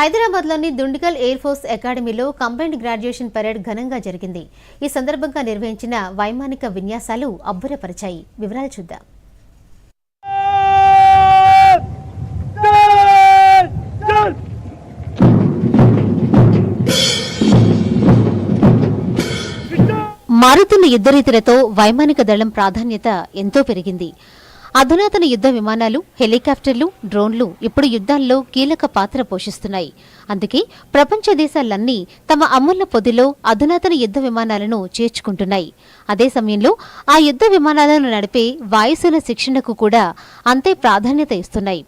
హైదరాబాద్లోని Dundigal air force అకాడమీలో combined graduation parade ఘనంగా జరిగింది. ఈ సందర్భంగా నిర్వహించిన వైమానిక విన్యాసాలు అబ్బురపరిచాయి. వివరాలు చూద్దాం. మారుతున్న యుద్ధరీతులతో వైమానిక దళం ప్రాధాన్యత ఎంతో పెరిగింది. అధునాతన యుద్ధ విమానాలు హెలికాప్టర్లు డ్రోన్లు ఇప్పుడు యుద్ధాల్లో కీలక పాత్ర పోషిస్తున్నాయి. అందుకే ప్రపంచ దేశాలన్నీ తమ అమూల్య పొదిలో అధునాతన యుద్ధ విమానాలను చేర్చుకుంటున్నాయి. అదే సమయంలో ఆ యుద్ధ విమానాలను నడిపే వాయుసేన శిక్షణకు కూడా అంతే ప్రాధాన్యత ఇస్తున్నాయి.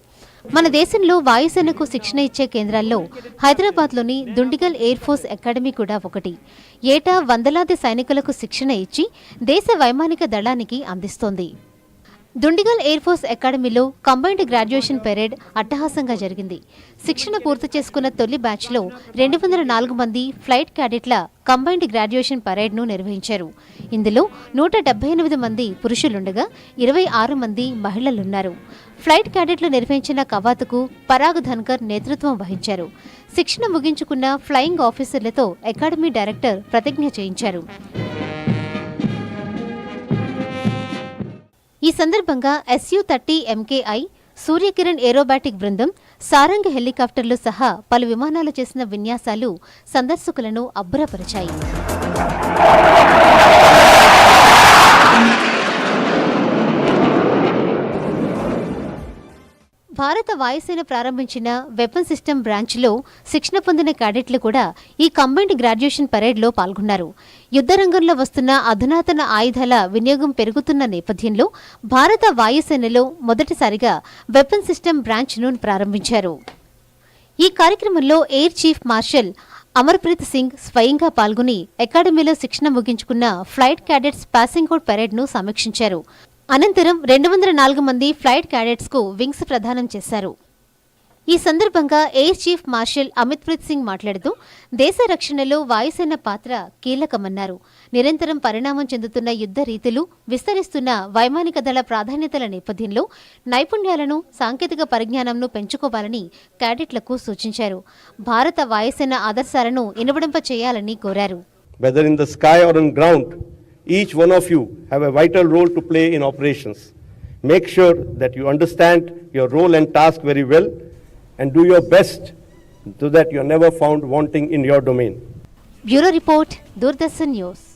మన దేశంలో వాయుసేనకు శిక్షణ ఇచ్చే కేంద్రాల్లో హైదరాబాద్లోని దుండిగల్ ఎయిర్ ఫోర్స్ అకాడమీ కూడా ఒకటి. ఏటా వందలాది సైనికులకు శిక్షణ ఇచ్చి దేశ వైమానిక దళానికి అందిస్తోంది. దుండిగల్ ఎయిర్ ఫోర్స్ అకాడమీలో కంబైన్డ్ గ్రాడ్యుయేషన్ పెరేడ్ అట్టహాసంగా జరిగింది. శిక్షణ పూర్తి చేసుకున్న తొలి బ్యాచ్లో రెండు వందల నాలుగు మంది ఫ్లైట్ క్యాడెట్ల కంబైన్డ్ గ్రాడ్యుయేషన్ పరేడ్ను నిర్వహించారు. ఇందులో నూట డెబ్బై ఎనిమిది మంది పురుషులుండగా ఇరవై ఆరు మంది మహిళలున్నారు. ఫ్లైట్ క్యాడెట్లు నిర్వహించిన కవాతుకు పరాగ్ ధన్కర్ నేతృత్వం వహించారు. శిక్షణ ముగించుకున్న ఫ్లయింగ్ ఆఫీసర్లతో అకాడమీ డైరెక్టర్ ప్రతిజ్ఞ చేయించారు. ఈ సందర్భంగా SU thirty MKI Suryakiran aerobatic బృందం సారంగ్ హెలికాప్టర్లు సహా పలు విమానాలు చేసిన విన్యాసాలు సందర్శకులను అబ్బురపరిచాయి. భారత వాయుసేన ప్రారంభించిన వెపన్ సిస్టమ్ బ్రాంచ్లో శిక్షణ పొందిన క్యాడెట్లు కూడా ఈ కంబైన్డ్ గ్రాడ్యుయేషన్ పరేడ్లో పాల్గొన్నారు. యుద్ధ రంగంలో వస్తున్న అధునాతన ఆయుధాల వినియోగం పెరుగుతున్న నేపథ్యంలో భారత వాయుసేనలో మొదటిసారిగా వెపన్ సిస్టమ్ బ్రాంచ్ను ప్రారంభించారు. ఈ కార్యక్రమంలో air chief marshal Amarpreet Singh స్వయంగా పాల్గొని అకాడమీలో శిక్షణ ముగించుకున్న ఫ్లైట్ క్యాడెట్స్ పాసింగ్ అవుట్ పరేడ్ను సమీక్షించారు. అనంతరం రెండు వందల నాలుగు మంది ఫ్లైట్ క్యాడెట్స్కు వింగ్స్ ప్రదానం చేశారు. ఈ సందర్భంగా air chief marshal Amitpreet Singh మాట్లాడుతూ దేశ రక్షణలో వాయుసేన పాత్ర కీలకమన్నారు. నిరంతరం పరిణామం చెందుతున్న యుద్ధ రీతులు విస్తరిస్తున్న వైమానిక దళ ప్రాధాన్యతల నేపథ్యంలో నైపుణ్యాలను సాంకేతిక పరిజ్ఞానంను పెంచుకోవాలని క్యాడెట్లకు సూచించారు. భారత వాయుసేన ఆదర్శాలను ఇనుబడింప చేయాలని కోరారు. Whether in the sky or on ground, Each one of you have a vital role to play in operations. Make sure that you understand your role and task very well and do your best so that you are never found wanting in your domain. Bureau Report, Doordarshan News.